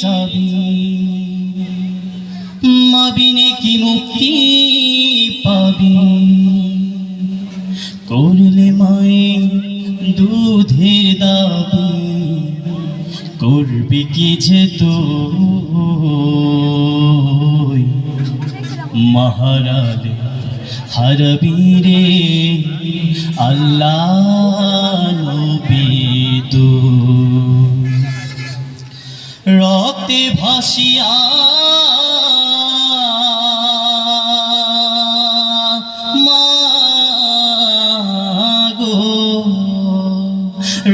চাবি। মাবিনে কি মুক্তি পাবি? করলে মায়ের দুধের দাবি। করবি কি যে তুই? মহারালে হারবি রে আল্লাহ নবী তুই। রক্তে ভাসিয়া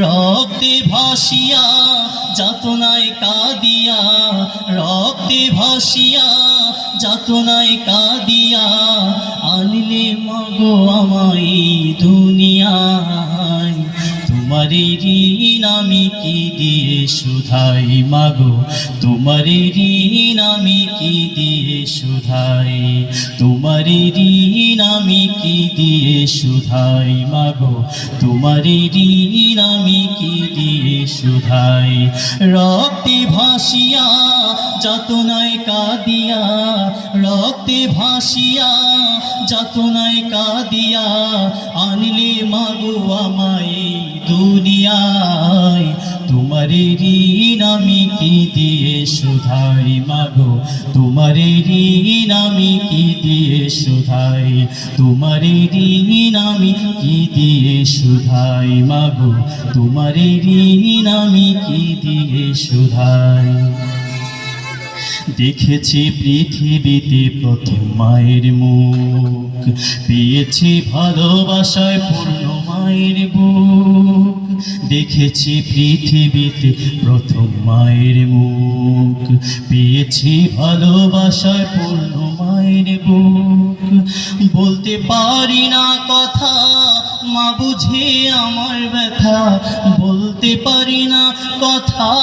রক্তে ভাসিয়া যাতনায় কাদিয়া রক্তে ভাসিয়া যাতনায় কাদিয়া আনলে মগো আমায় দুনিয়ায়। তোমার ঋণ আমি কি দিয়ে সুধাই মাগো? তোমার ঋণ আমি কি দিয়ে সুধাই? তোমার ঋণ আমি কি দিয়ে সুধাই মাগো? তোমার ঋণ আমি কি দিয়ে সুধাই? রক্তে ভাসিয়া যাতনায় কাদিয়া, রক্তে ভাসিয়া যাতনায় কাদিয়া আনলে মাগো আমায় দুনিয়ায় তোমার ঋণ আমি কি দিয়ে সুধাই মাগো? তোমার ঋণ আমি কি দিয়ে সুধাই তোমার ঋণ আমি কি দিয়ে সুধাই মাগো? তোমার ঋণ আমি কি দিয়ে সুধাই দেখেছি পৃথিবীতে প্রথম মায়ের মুখ, পেয়েছি ভালোবাসায় পূর্ণ মায়ের বুক। দেখেছি পৃথিবীতে প্রথম মায়ের মুখ। পেয়েছি ভালোবাসায় পূর্ণ মায়ের বুক। বলতে পারি না কথা, মা বুঝে আমার ব্যথা। বলতে পারি না কথা।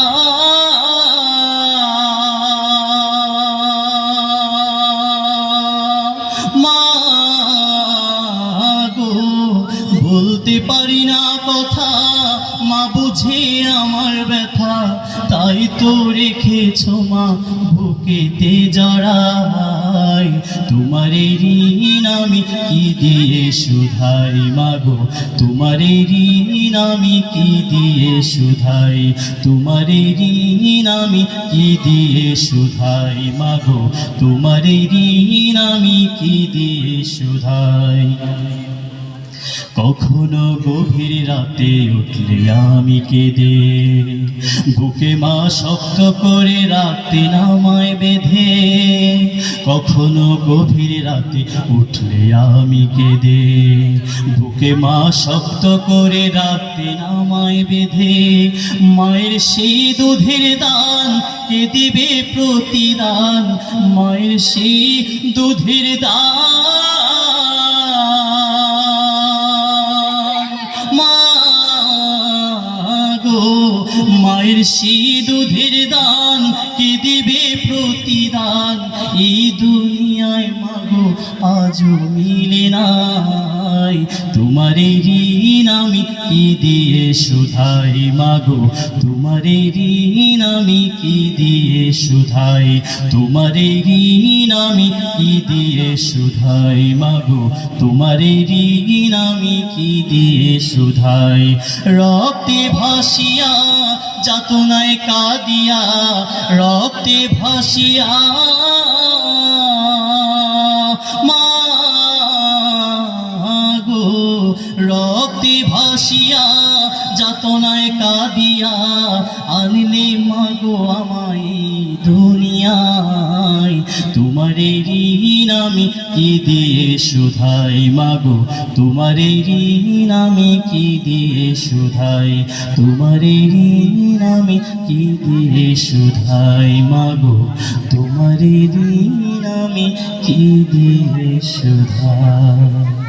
না কথা, মা বুঝে আমার ব্যথা। তাই তো রেখেছ মা বুকেতে জড়াই। তোমার ঋণ আমি কি দিয়ে সুধাই মাগো তোমার ঋণ আমি কি দিয়ে সুধাই? তোমার ঋণ আমি কি দিয়ে সুধাই মাগো তোমার ঋণ আমি কি দিয়ে সুধাই? কখনো গভীর রাতে উঠলে আমি কেঁদে। বুকে মা শক্ত করে রাতে নামায় বেঁধে। কখনো গভীর রাতে উঠলে আমি কেঁদে। বুকে মা শক্ত করে রাতে নামায় বেঁধে। মায়ের সেই দুধের দান কে দিবে প্রতিদান? মায়ের সেই দুধের দান গো মায়ের সি দুধের দান কে দিবে প্রতিদান। এই দুনিয়ায় মাগো, আজও মিলে নাই। তোমার ঋণ আমি কি দিয়ে সুধাই মাগো? তোমার ঋণ আমি কি দিয়ে সুধাই? তোমার ঋণ আমি কি দিয়ে সুধাই মাগো? তোমার ঋণ আমি কি দিয়ে সুধাই? রক্তে ভাসিয়া যাতনায় কাদিয়া রক্তে ভাসিয়া। মা গো, রক্তে ভাসিয়া যাতনায় কাদিয়া আনলে মাগো আমায় দুনিয়ায় তোমার ঋণ আমি কি দিয়ে শুধাই মাগো? তোমার ঋণ আমি কি দিয়ে শুধাই তোমার ঋণ আমি কি দিয়ে শুধাই মাগো? তোমার ঋণ আমি কি দিয়ে সুধাই?